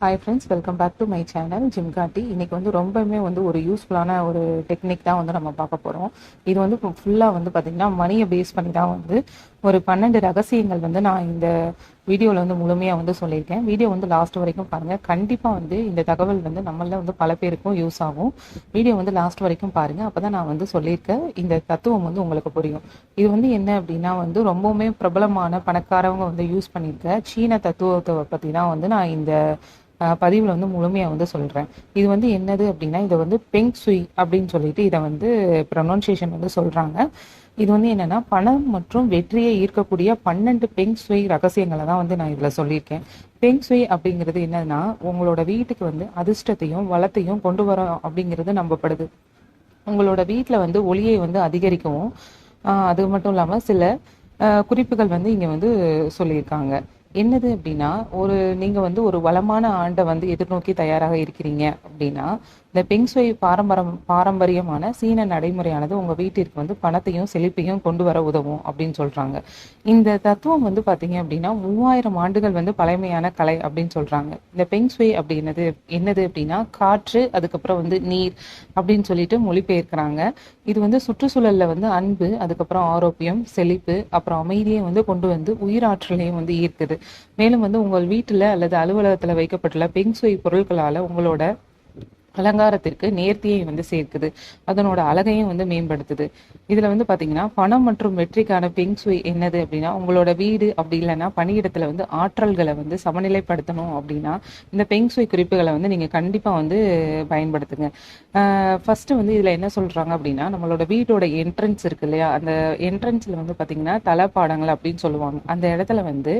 Hi friends welcome back to my channel gym காட்டி இன்னைக்கு வந்து ரொம்பவுமே வந்து ஒரு யூஸ்ஃபுல்லான ஒரு டெக்னிக் தான் வந்து நம்ம பார்க்க போகிறோம் இது வந்து ஃபுல்லாக வந்து பார்த்திங்கன்னா மணியை பேஸ் பண்ணி தான் வந்து ஒரு பன்னெண்டு ரகசியங்கள் வந்து நான் இந்த வீடியோவில் வந்து முழுமையாக வந்து சொல்லியிருக்கேன். வீடியோ வந்து லாஸ்ட் வரைக்கும் பாருங்கள் கண்டிப்பாக வந்து இந்த தகவல் வந்து நம்மள வந்து பல பேருக்கும் யூஸ் ஆகும். வீடியோ வந்து லாஸ்ட் வரைக்கும் பாருங்கள் அப்போ தான் நான் வந்து சொல்லியிருக்கேன் இந்த தத்துவம் வந்து உங்களுக்கு புரியும். இது வந்து என்ன அப்படின்னா வந்து ரொம்பவுமே பிரபலமான பணக்காரவங்க வந்து யூஸ் பண்ணியிருக்க சீன தத்துவத்தை பற்றி தான் வந்து நான் இந்த பதிவில் வந்து முழுமையாக வந்து சொல்கிறேன் இது வந்து என்னது அப்படின்னா இதை வந்து பெங் சுய் அப்படின்னு சொல்லிட்டு இதை வந்து ப்ரொனவுன்சியேஷன் வந்து சொல்கிறாங்க இது வந்து என்னன்னா பணம் மற்றும் வெற்றியை ஈர்க்கக்கூடிய பன்னெண்டு பெங் சுய் ரகசியங்களை தான் வந்து நான் இதில் சொல்லியிருக்கேன். பெங் சுய் அப்படிங்கிறது என்னன்னா உங்களோட வீட்டுக்கு வந்து அதிர்ஷ்டத்தையும் வளத்தையும் கொண்டு வரோம் அப்படிங்கிறது நம்பப்படுது. உங்களோட வீட்டில் வந்து ஒளியை வந்து அதிகரிக்கவும் அது மட்டும் இல்லாமல் சில குறிப்புகள் வந்து இங்கே வந்து சொல்லியிருக்காங்க. என்னது அப்படின்னா ஒரு நீங்கள் வந்து ஒரு வளமான ஆண்டை வந்து எதிர்நோக்கி தயாராக இருக்கிறீங்க அப்படின்னா இந்த பெங்ஸ்வை பாரம்பரம் பாரம்பரியமான சீன நடைமுறையானது உங்கள் வீட்டிற்கு வந்து பணத்தையும் செழிப்பையும் கொண்டு வர உதவும் அப்படின்னு சொல்கிறாங்க இந்த தத்துவம் வந்து பார்த்தீங்க அப்படின்னா மூவாயிரம் ஆண்டுகள் வந்து பழமையான கலை அப்படின்னு சொல்கிறாங்க இந்த பெங்ஸ்வை அப்படின்னது என்னது அப்படின்னா காற்று அதுக்கப்புறம் வந்து நீர் அப்படின்னு சொல்லிட்டு மொழிபெயர்க்கிறாங்க. இது வந்து சுற்றுச்சூழலில் வந்து அன்பு அதுக்கப்புறம் ஆரோக்கியம் செழிப்பு அப்புறம் அமைதியை வந்து கொண்டு வந்து உயிராற்றலையும் வந்து ஈர்க்குது. மேலும் வந்து உங்கள் வீட்டில் அல்லது அலுவலகத்தில் வைக்கப்பட்டுள்ள பெங்ஸ்வை பொருட்களால் உங்களோட அலங்காரத்திற்கு நேர்த்தியை வந்து சேர்க்குது. அதனோட அழகையும் வந்து மேம்படுத்துது. இதுல வந்து பாத்தீங்கன்னா பணம் மற்றும் வெற்றிக்கான பெங்சுவை என்னது அப்படின்னா உங்களோட வீடு அப்படி இல்லைன்னா பணியிடத்துல வந்து ஆற்றல்களை வந்து சமநிலைப்படுத்தணும் அப்படின்னா இந்த பெங்சுவை குறிப்புகளை வந்து நீங்க கண்டிப்பா வந்து பயன்படுத்துங்க. ஃபர்ஸ்ட் வந்து இதுல என்ன சொல்றாங்க அப்படின்னா நம்மளோட வீட்டோட என்ட்ரன்ஸ் இருக்கு இல்லையா? அந்த என்ட்ரன்ஸ்ல வந்து பாத்தீங்கன்னா தலப்பாடங்கள் அப்படின்னு சொல்லுவாங்க. அந்த இடத்துல வந்து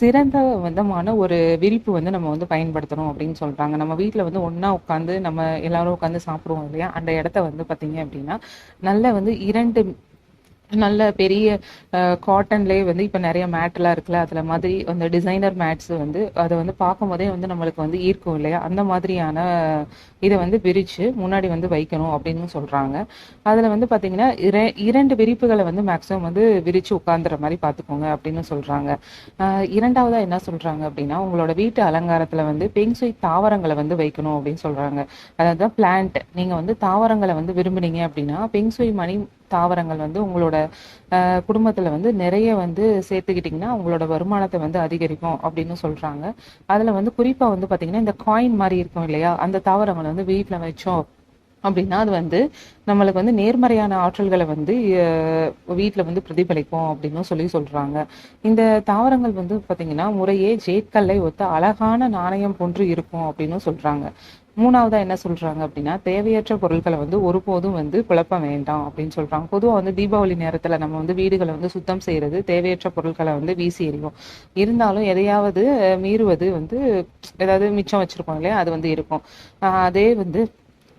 சிறந்த விதமான ஒரு விரிப்பு வந்து நம்ம வந்து பயன்படுத்தணும் அப்படின்னு சொல்றாங்க. நம்ம வீட்டுல வந்து ஒன்னா உட்காந்து வந்து நம்ம எல்லாரும் உட்காந்து சாப்பிடுவோம் இல்லையா? அந்த இடத்த வந்து பார்த்தீங்க அப்படின்னா நல்ல வந்து இரண்டு நல்ல பெரிய காட்டன்லேயே வந்து இப்போ நிறைய மேட்லாம் இருக்குல்ல அதில் மாதிரி அந்த டிசைனர் மேட்ஸ் வந்து அதை வந்து பார்க்கும் போதே வந்து நம்மளுக்கு வந்து ஈர்க்கும் இல்லையா? அந்த மாதிரியான இதை வந்து விரித்து முன்னாடி வந்து வைக்கணும் அப்படின்னு சொல்கிறாங்க அதில் வந்து பார்த்தீங்கன்னா இர இரண்டு விரிப்புகளை வந்து மேக்ஸிமம் வந்து விரித்து உட்காந்துற மாதிரி பார்த்துக்கோங்க அப்படின்னு சொல்கிறாங்க இரண்டாவதாக என்ன சொல்கிறாங்க அப்படின்னா உங்களோட வீட்டு அலங்காரத்தில் வந்து பெங்சுய் தாவரங்களை வந்து வைக்கணும் அப்படின்னு சொல்கிறாங்க அதாவது பிளான்ட் நீங்கள் வந்து தாவரங்களை வந்து விரும்புனீங்க அப்படின்னா பெங்சுய் மணி தாவரங்கள் வந்து உங்களோட குடும்பத்தில் வந்து நிறைய வந்து சேர்த்துக்கிட்டிங்கன்னா உங்களோட வருமானத்தை வந்து அதிகரிக்கும் அப்படின்னு சொல்கிறாங்க அதில் வந்து குறிப்பாக வந்து பார்த்திங்கன்னா இந்த காயின் மாதிரி இருக்கும் இல்லையா? அந்த தாவரங்களை வந்து வீட்டில் வச்சோம் அப்படின்னா அது வந்து நம்மளுக்கு வந்து நேர்மறையான ஆற்றல்களை வந்து வீட்டில் வந்து பிரதிபலிக்கும் அப்படின்னு சொல்லி சொல்கிறாங்க இந்த தாவரங்கள் வந்து பார்த்திங்கன்னா முறையே ஜேட்கல்லை ஒத்த அழகான நாணயம் போன்று இருக்கும் அப்படின்னு சொல்கிறாங்க மூணாவதா என்ன சொல்றாங்க அப்படின்னா தேவையற்ற பொருட்களை வந்து ஒருபோதும் வந்து குழப்ப வேண்டாம் அப்படின்னு சொல்றாங்க. பொதுவாக வந்து தீபாவளி நேரத்துல நம்ம வந்து வீடுகளை வந்து சுத்தம் செய்யறது தேவையற்ற பொருட்களை வந்து வீசி எறிவோம் இருந்தாலும் எதையாவது மீறுவது வந்து ஏதாவது மிச்சம் வச்சிருக்கோம் இல்லையா? அது வந்து இருக்கும். அதே வந்து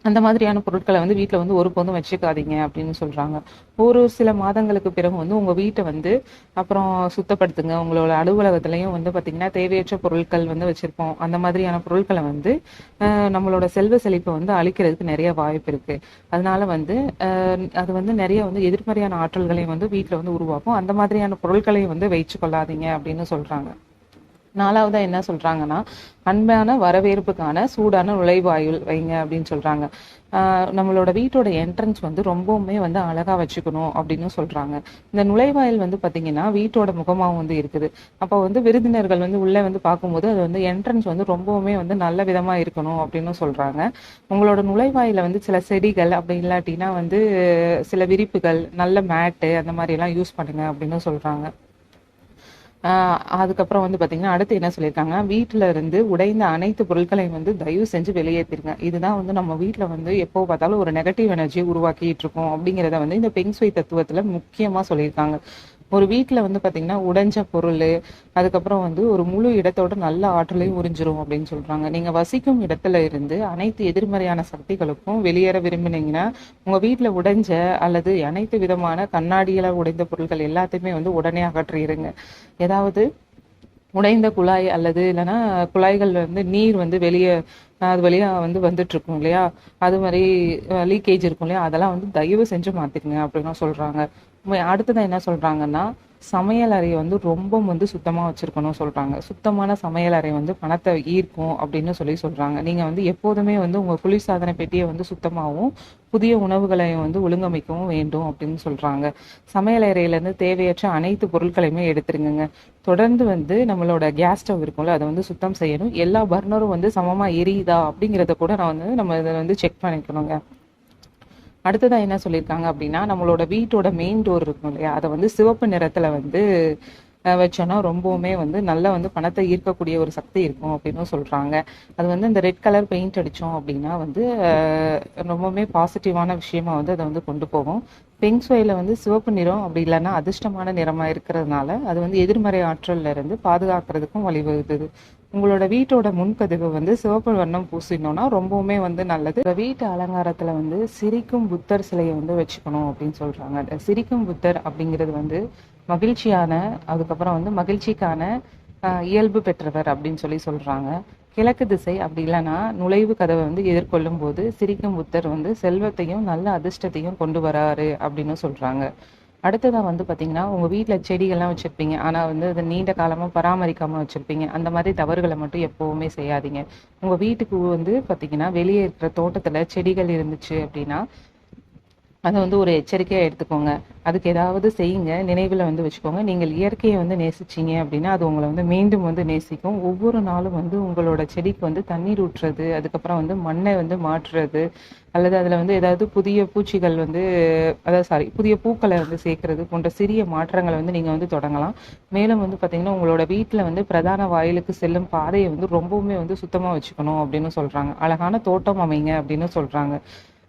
அந்த மாதிரியான பொருட்களை வந்து வீட்டில் வந்து ஒரு போதும் வச்சுக்காதீங்க அப்படின்னு சொல்கிறாங்க ஒரு சில மாதங்களுக்கு பிறகு வந்து உங்கள் வீட்டை வந்து அப்புறம் சுத்தப்படுத்துங்க. உங்களோட அலுவலகத்துலையும் வந்து பார்த்திங்கன்னா தேவையற்ற பொருட்கள் வந்து வச்சுருப்போம். அந்த மாதிரியான பொருட்களை வந்து நம்மளோட செல்வ செழிப்பை வந்து அழிக்கிறதுக்கு நிறைய வாய்ப்பு இருக்குது அதனால வந்து அது வந்து நிறைய வந்து எதிர்மறையான ஆற்றல்களையும் வந்து வீட்டில் வந்து உருவாக்கும். அந்த மாதிரியான பொருட்களையும் வந்து வச்சு கொள்ளாதீங்க அப்படின்னு சொல்கிறாங்க நாலாவதாக என்ன சொல்கிறாங்கன்னா அன்பான வரவேற்புக்கான சூடான நுழைவாயில் வைங்க அப்படின்னு சொல்கிறாங்க நம்மளோட வீட்டோட என்ட்ரன்ஸ் வந்து ரொம்பவுமே வந்து அழகாக வச்சுக்கணும் அப்படின்னு சொல்கிறாங்க இந்த நுழைவாயில் வந்து பார்த்தீங்கன்னா வீட்டோட முகமாகவும் வந்து இருக்குது. அப்போ வந்து விருந்தினர்கள் வந்து உள்ளே வந்து பார்க்கும்போது அது வந்து என்ட்ரன்ஸ் வந்து ரொம்பவுமே வந்து நல்ல விதமாக இருக்கணும் அப்படின்னு சொல்கிறாங்க உங்களோட நுழைவாயில வந்து சில செடிகள் அப்படி இல்லாட்டினா வந்து சில விரிப்புகள் நல்ல மேட்டு அந்த மாதிரிலாம் யூஸ் பண்ணுங்க அப்படின்னு சொல்கிறாங்க அதுக்கப்புறம் வந்து பார்த்தீங்கன்னா அடுத்து என்ன சொல்லியிருக்காங்க? வீட்டில் இருந்து உடைந்த அனைத்து பொருட்களையும் வந்து தயவு செஞ்சு வெளியேற்றிருங்க இதுதான் வந்து நம்ம வீட்டில் வந்து எப்போ பார்த்தாலும் ஒரு நெகட்டிவ் எனர்ஜியை உருவாக்கிட்டு இருக்கோம் அப்படிங்கிறத வந்து இந்த பெங்ஸ்வை தத்துவத்தில் முக்கியமாக சொல்லியிருக்காங்க. ஒரு வீட்டில் வந்து பார்த்தீங்கன்னா உடைஞ்ச பொருள் அதுக்கப்புறம் வந்து ஒரு முழு இடத்தோட நல்ல ஆற்றலையும் உறிஞ்சிரும் அப்படின்னு சொல்கிறாங்க நீங்கள் வசிக்கும் இடத்துல இருந்து அனைத்து எதிர்மறையான சக்திகளுக்கும் வெளியேற விரும்பினீங்கன்னா உங்கள் வீட்டில் உடைஞ்ச அல்லது அனைத்து விதமான கண்ணாடியில் உடைந்த பொருட்கள் எல்லாத்தையுமே வந்து உடனே அகற்றிடுங்க ஏதாவது உடைந்த குழாய் அல்லது இல்லைன்னா குழாய்கள் வந்து நீர் வந்து வெளியே அது வழியாக வந்து வந்துட்டு இருக்கும் இல்லையா? அது மாதிரி லீக்கேஜ் இருக்கும் இல்லையா? அதெல்லாம் வந்து தயவு செஞ்சு மாற்றிக்குங்க அப்படின்னு சொல்கிறாங்க அடுத்ததான் என்ன சொல்கிறாங்கன்னா சமையல் அறையை வந்து ரொம்ப வந்து சுத்தமாக வச்சுருக்கணும் சொல்கிறாங்க சுத்தமான சமையல் அறை வந்து பணத்தை ஈர்க்கும் அப்படின்னு சொல்லி சொல்கிறாங்க நீங்கள் வந்து எப்போதுமே வந்து உங்கள் குளிர்சாதன பெட்டியை வந்து சுத்தமாகவும் புதிய உணவுகளையும் வந்து ஒழுங்கமைக்கவும் வேண்டும் அப்படின்னு சொல்கிறாங்க சமையல் அறையிலேருந்து தேவையற்ற அனைத்து பொருட்களையுமே எடுத்துருங்க தொடர்ந்து வந்து நம்மளோட கேஸ் ஸ்டவ் இருக்கும்ல அதை வந்து சுத்தம் செய்யணும். எல்லா பர்னரும் வந்து சமமாக எரியுதா அப்படிங்கிறத கூட நான் வந்து நம்ம இதை வந்து செக் பண்ணிக்கணுங்க. அடுத்ததாக என்ன சொல்லியிருக்காங்க அப்படின்னா நம்மளோட வீட்டோட மெயின் டோர் இருக்கும் இல்லையா? அதை வந்து சிவப்பு நிறத்தில் வந்து வச்சோன்னா ரொம்பவுமே வந்து நல்லா வந்து பணத்தை ஈர்க்கக்கூடிய ஒரு சக்தி இருக்கும் அப்படின்னு சொல்கிறாங்க அது வந்து இந்த ரெட் கலர் பெயிண்ட் அடித்தோம் அப்படின்னா வந்து ரொம்பவுமே பாசிட்டிவான விஷயமா வந்து அதை வந்து கொண்டு போகும். பெங்ஸ்வையில் வந்து சிவப்பு நிறம் அப்படி இல்லைன்னா அதிர்ஷ்டமான நிறமாக இருக்கிறதுனால அது வந்து எதிர்மறை ஆற்றல்ல இருந்து பாதுகாக்கிறதுக்கும் வழிவகுக்குது. உங்களோட வீட்டோட முன்கதவு வந்து சிவப்பு வண்ணம் பூசினோம்னா ரொம்பவுமே வந்து நல்லது. வீட்டு அலங்காரத்தில் வந்து சிரிக்கும் புத்தர் சிலையை வந்து வச்சுக்கணும் அப்படின்னு சொல்கிறாங்க சிரிக்கும் புத்தர் அப்படிங்கிறது வந்து மகிழ்ச்சியான அதுக்கப்புறம் வந்து மகிழ்ச்சிக்கான இயல்பு பெற்றவர் அப்படின்னு சொல்லி சொல்கிறாங்க கிழக்கு திசை அப்படி இல்லைன்னா நுழைவு கதவை வந்து எதிர்கொள்ளும் போது சிரிக்கும் புத்தர் வந்து செல்வத்தையும் நல்ல அதிர்ஷ்டத்தையும் கொண்டு வராரு அப்படின்னு சொல்கிறாங்க அடுத்ததாக வந்து பார்த்தீங்கன்னா உங்கள் வீட்டில் செடிகள்லாம் வச்சுருப்பீங்க. ஆனால் வந்து அதை நீண்ட காலமாக பராமரிக்காமல் வச்சுருப்பீங்க. அந்த மாதிரி தவறுகளை மட்டும் எப்போவுமே செய்யாதீங்க. உங்கள் வீட்டுக்கு வந்து பார்த்தீங்கன்னா வெளியே இருக்கிற தோட்டத்தில் செடிகள் இருந்துச்சு அப்படின்னா அதை வந்து ஒரு எச்சரிக்கையாக எடுத்துக்கோங்க. அதுக்கு ஏதாவது செய்யுங்க நினைவில் வந்து வச்சுக்கோங்க. நீங்கள் இயற்கையை வந்து நேசிச்சிங்க அப்படின்னா அது உங்களை வந்து மீண்டும் வந்து நேசிக்கும். ஒவ்வொரு நாளும் வந்து உங்களோட செடிக்கு வந்து தண்ணீர் ஊற்றுறது அதுக்கப்புறம் வந்து மண்ணை வந்து மாற்றுறது அல்லது அதில் வந்து ஏதாவது புதிய பூச்சிகள் வந்து அதாவது சாரி புதிய பூக்களை வந்து சேர்க்கறது போன்ற சிறிய மாற்றங்களை வந்து நீங்கள் வந்து தொடங்கலாம். மேலும் வந்து பார்த்தீங்கன்னா உங்களோட வீட்டில் வந்து பிரதான வாயிலுக்கு செல்லும் பாதையை வந்து ரொம்பவுமே வந்து சுத்தமாக வச்சுக்கணும் அப்படின்னு சொல்கிறாங்க அழகான தோட்டம் அமைங்க அப்படின்னு சொல்கிறாங்க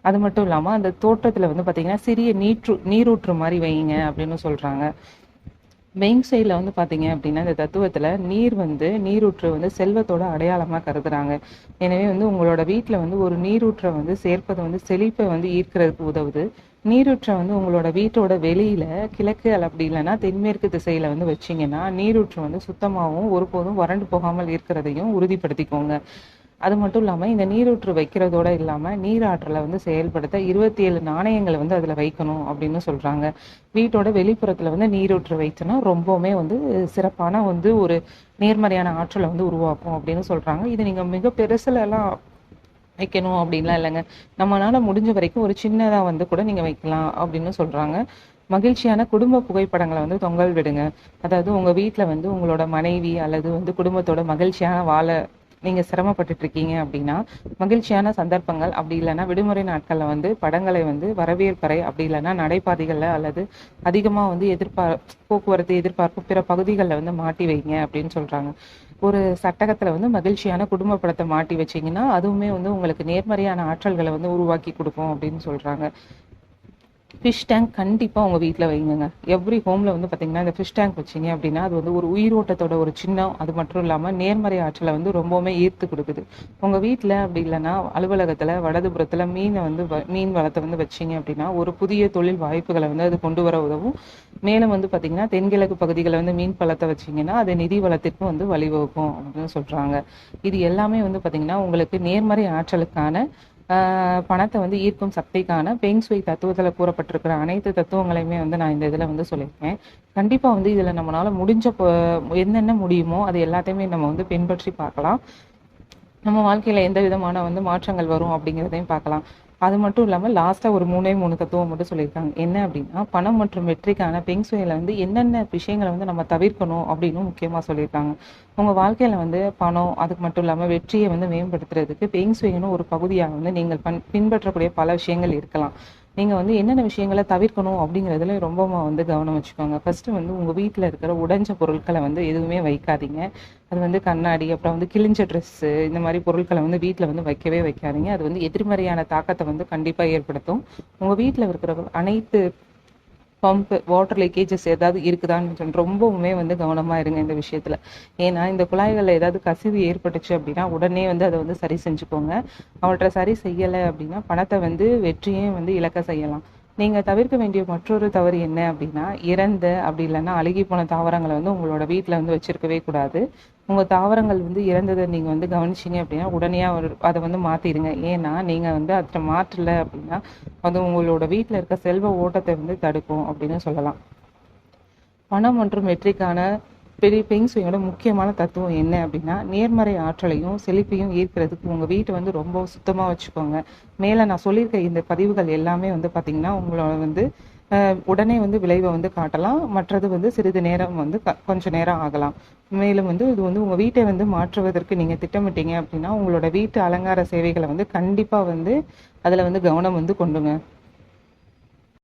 அது மட்டும் இல்லாமல் அந்த தோட்டத்தில் வந்து பார்த்தீங்கன்னா சிறிய நீற்று நீரூற்று மாதிரி வைங்க அப்படின்னு சொல்கிறாங்க மெயின் சைடில் வந்து பார்த்தீங்க அப்படின்னா இந்த தத்துவத்தில் நீர் வந்து நீரூற்று வந்து செல்வத்தோட அடையாளமாக கருதுறாங்க. எனவே வந்து உங்களோட வீட்டில் வந்து ஒரு நீரூற்றை வந்து சேர்ப்பது வந்து செழிப்பை வந்து ஈர்க்கிறதுக்கு உதவுது. நீரூற்றை வந்து உங்களோட வீட்டோட வெளியில கிழக்கு அப்படி இல்லைன்னா தென்மேற்கு திசையில வந்து வச்சிங்கன்னா நீரூற்று வந்து சுத்தமாகவும் ஒருபோதும் வறண்டு போகாமல் இருக்கிறதையும் உறுதிப்படுத்திக்கோங்க. அது மட்டும் இல்லாமல் இந்த நீரூற்று வைக்கிறதோட இல்லாமல் நீராற்றலை வந்து செயல்படுத்த இருபத்தி ஏழு நாணயங்களை வந்து அதில் வைக்கணும் அப்படின்னு சொல்கிறாங்க வீட்டோட வெளிப்புறத்தில் வந்து நீரூற்று வைத்தோன்னா ரொம்பவுமே வந்து சிறப்பான வந்து ஒரு நேர்மறையான ஆற்றலை வந்து உருவாக்கும் அப்படின்னு சொல்கிறாங்க இது நீங்கள் மிக பெருசுலலாம் வைக்கணும் அப்படின்லாம் இல்லைங்க. நம்மளால் முடிஞ்ச வரைக்கும் ஒரு சின்னதாக வந்து கூட நீங்கள் வைக்கலாம் அப்படின்னு சொல்கிறாங்க மகிழ்ச்சியான குடும்ப புகைப்படங்களை வந்து தொங்கல் விடுங்க அதாவது உங்கள் வீட்டில் வந்து உங்களோட மனைவி அல்லது வந்து குடும்பத்தோட மகிழ்ச்சியான வாழ நீங்கள் சிரமப்பட்டுட்டு இருக்கீங்க அப்படின்னா மகிழ்ச்சியான சந்தர்ப்பங்கள் அப்படி இல்லைன்னா விடுமுறை நாட்களில் வந்து படங்களை வந்து வரவேற்பறை அப்படி இல்லைன்னா நடைபாதைகளில் அல்லது அதிகமாக வந்து எதிர்பார் போக்குவரத்து எதிர்பார்ப்பு பிற பகுதிகளில் வந்து மாட்டி வைங்க அப்படின்னு சொல்கிறாங்க ஒரு சட்டகத்தில் வந்து மகிழ்ச்சியான குடும்ப படத்தை மாட்டி வச்சிங்கன்னா அதுவுமே வந்து உங்களுக்கு நேர்மறையான ஆற்றல்களை வந்து உருவாக்கி கொடுக்கும் அப்படின்னு சொல்கிறாங்க ஃபிஷ் டேங்க் கண்டிப்பாக உங்கள் வீட்டில் வைங்க எவ்ரி ஹோமில் வந்து பார்த்தீங்கன்னா இந்த ஃபிஷ் டேங்க் வச்சிங்க அப்படின்னா அது வந்து ஒரு உயிரோட்டத்தோட ஒரு சின்னம் அது மட்டும் இல்லாமல் நேர்மறை ஆற்றலை வந்து ரொம்பவுமே ஈர்த்து கொடுக்குது. உங்கள் வீட்டில் அப்படி இல்லைன்னா அலுவலகத்தில் வலதுபுறத்தில் மீனை வந்து மீன் வளத்தை வந்து வச்சிங்க அப்படின்னா ஒரு புதிய தொழில் வாய்ப்புகளை வந்து அது கொண்டு வர உதவும். மேலும் வந்து பார்த்தீங்கன்னா தென்கிழக்கு பகுதிகளில் வந்து மீன் பழத்தை வச்சிங்கன்னா அது நிதி வளத்திற்கும் வந்து வழிவகுக்கும் அப்படின்னு சொல்கிறாங்க இது எல்லாமே வந்து பார்த்தீங்கன்னா உங்களுக்கு நேர்மறை ஆற்றலுக்கான பணத்தை வந்து ஈர்க்கும் சக்திக்கான பெங்ஸ்வை தத்துவத்தில் கூறப்பட்டிருக்கிற அனைத்து தத்துவங்களையுமே வந்து நான் இந்த இதில் வந்து சொல்லியிருக்கேன். கண்டிப்பாக வந்து இதில் நம்மளால் முடிஞ்ச என்னென்ன முடியுமோ அது எல்லாத்தையுமே நம்ம வந்து பின்பற்றி பார்க்கலாம். நம்ம வாழ்க்கையில் எந்த விதமான வந்து மாற்றங்கள் வரும் அப்படிங்கிறதையும் பார்க்கலாம். அது மட்டும் இல்லாமல் லாஸ்ட்டாக ஒரு மூணே மூணு தத்துவம் மட்டும் சொல்லியிருக்காங்க. என்ன அப்படின்னா பணம் மற்றும் வெற்றிக்கான பெங்சுவையில் வந்து என்னென்ன விஷயங்களை வந்து நம்ம தவிர்க்கணும் அப்படின்னு முக்கியமாக சொல்லியிருக்காங்க. உங்கள் வாழ்க்கையில் வந்து பணம் அதுக்கு மட்டும் இல்லாமல் வெற்றியை வந்து மேம்படுத்துறதுக்கு பெங்சுவைன்னு ஒரு பகுதியாக வந்து நீங்கள் பண் பின்பற்றக்கூடிய பல விஷயங்கள் இருக்கலாம். நீங்கள் வந்து என்னென்ன விஷயங்களை தவிர்க்கணும் அப்படிங்கிறதுல ரொம்ப வந்து கவனம் வச்சுக்கோங்க. ஃபஸ்ட்டு வந்து உங்கள் வீட்டில் இருக்கிற உடைஞ்ச பொருட்களை வந்து எதுவுமே வைக்காதீங்க. அது வந்து கண்ணாடி அப்புறம் வந்து கிழிஞ்ச ட்ரெஸ்ஸு இந்த மாதிரி பொருட்களை வந்து வீட்டில் வந்து வைக்கவே வைக்காதீங்க. அது வந்து எதிர்மறையான தாக்கத்தை வந்து கண்டிப்பாக ஏற்படுத்தும். உங்கள் வீட்டில் இருக்கிற அனைத்து பம்ப் வாட்டர் லீக்கேஜஸ் ஏதாவது இருக்குதான்னு சொல்லி ரொம்பவுமே வந்து கவனமாக இருங்க இந்த விஷயத்தில். ஏன்னா இந்த குழாய்களில் ஏதாவது கசிவு ஏற்பட்டுச்சு அப்படின்னா உடனே வந்து அதை வந்து சரி செஞ்சுக்கோங்க. அவற்றை சரி செய்யலை அப்படின்னா பணத்தை வந்து வெற்றியும் வந்து இழக்க செய்யலாம். நீங்கள் தவிர்க்க வேண்டிய மற்றொரு தவறு என்ன அப்படின்னா இறந்த அப்படி இல்லைன்னா அழுகி போன தாவரங்களை வந்து உங்களோட வீட்டில் வந்து வச்சிருக்கவே கூடாது. உங்கள் தாவரங்கள் வந்து இறந்ததை நீங்கள் வந்து கவனிச்சிங்க அப்படின்னா உடனே அதை வந்து மாற்றிடுங்க ஏன்னா நீங்கள் வந்து அதை மாற்றலை அப்படின்னா அது உங்களோட வீட்டில் இருக்க செல்வ ஓட்டத்தை வந்து தடுக்கும் அப்படின்னு சொல்லலாம். பணம் மற்றும் வெற்றிக்கான பெரிய பெங்சுயோட முக்கியமான தத்துவம் என்ன அப்படின்னா நேர்மறை ஆற்றலையும் செழிப்பையும் ஈர்க்கிறதுக்கு உங்கள் வீட்டை வந்து ரொம்ப சுத்தமாக வச்சுக்கோங்க. மேலே நான் சொல்லியிருக்க இந்த பதிவுகள் எல்லாமே வந்து பார்த்திங்கன்னா உங்களோட வந்து உடனே வந்து விளைவை வந்து காட்டலாம். மற்றது வந்து சிறிது நேரம் வந்து க- கொஞ்ச நேரம் ஆகலாம். மேலும் வந்து இது வந்து உங்கள் வீட்டை வந்து மாற்றுவதற்கு நீங்கள் திட்டமிட்டீங்க அப்படின்னா உங்களோட வீட்டு அலங்கார சேவைகளை வந்து கண்டிப்பாக வந்து அதில் வந்து கவனம் வந்து கொண்டுங்க.